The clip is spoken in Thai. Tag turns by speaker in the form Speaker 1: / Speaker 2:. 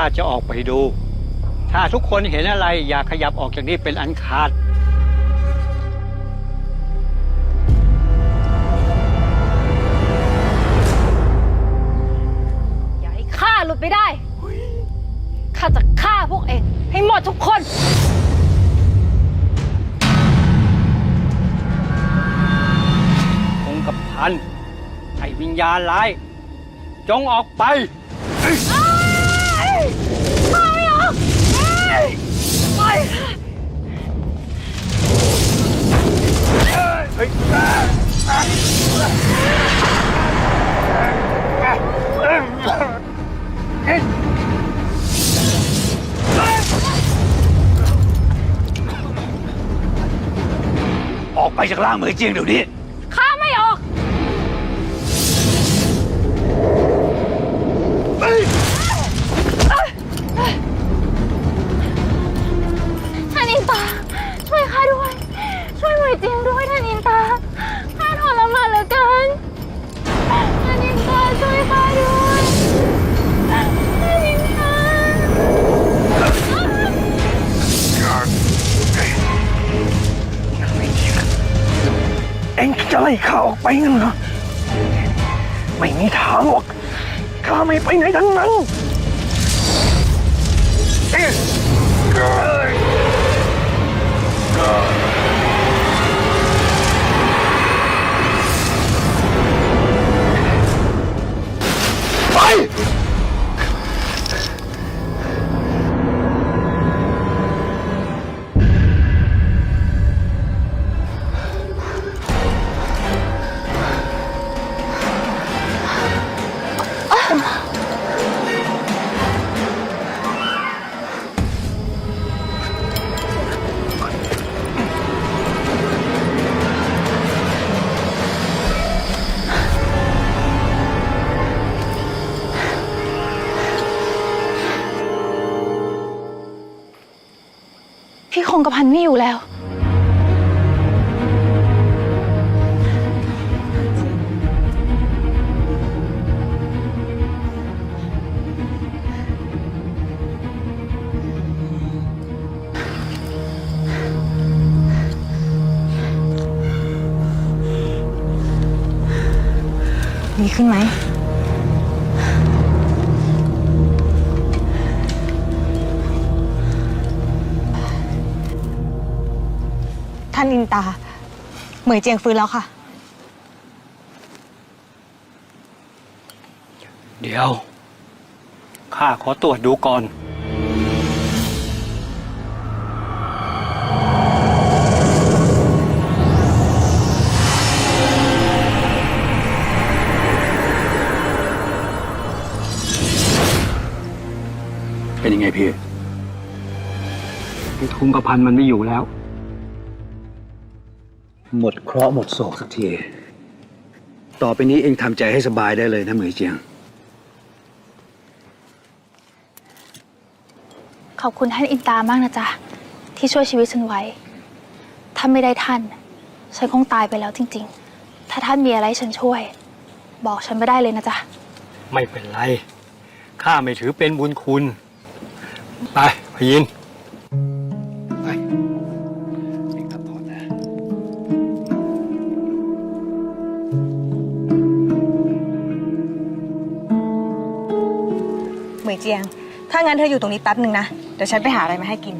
Speaker 1: ข้าจะออกไปดู ถ้าทุกคนเห็นอะไรอย่าขยับออกจากนี้เป็นอันขาด
Speaker 2: อย่าให้ข้าหลุดไปได้ ข้าจะฆ่าพวกเองให้หมดทุกคน
Speaker 1: คงกับพันไอ้วิญญาณร้าย จงออกไป
Speaker 3: ออกไปจากร่างเหมยเจียงเดี๋ยวนี้
Speaker 2: ช่วยหมวยเจียงด้วยท่านอินตาข้าทรมานเหลือเกินท่านอินตาช่วยข้าด้วยท่านอินตา
Speaker 3: เอ็งจะไล่ข้าออกไปงั้นเหรอ ไม่มีทางหรอก ข้าไม่ไปไหนทั้งนั้นเอ๊ะ
Speaker 2: งกระพันไม่อยู่แล้ว
Speaker 4: ดีขึ้นไหม ท่านอินตา เหมยเจียงฟื้นแล้วค่ะ
Speaker 1: เดี๋ยว ข้าขอตรวจดูก่อน
Speaker 3: เป็นยังไงพี่
Speaker 1: ไอ้ทุงกระพันมันไม่อยู่แล้ว
Speaker 3: หมดเคราะห์หมดโศกสักที ต่อไปนี้เองทำใจให้สบายได้เลยนะเหมยเจียง
Speaker 2: ขอบคุณท่านอินตามากนะจ๊ะ ที่ช่วยชีวิตฉันไว้ ถ้าไม่ได้ท่าน ฉันคงตายไปแล้วจริง ๆ ถ้าท่านมีอะไรให้ฉันช่วย บอกฉันไม่ได้เลยนะจ๊ะ
Speaker 1: ไม่เป็นไร ข้าไม่ถือเป็นบุญคุณ ไปพยิน
Speaker 3: ไป เห
Speaker 4: มยเจียง ถ้างั้นเธออยู่ตรงนี้แป๊บหนึ่งนะ เดี๋ยวฉันไปหาอะไรมาให้กิน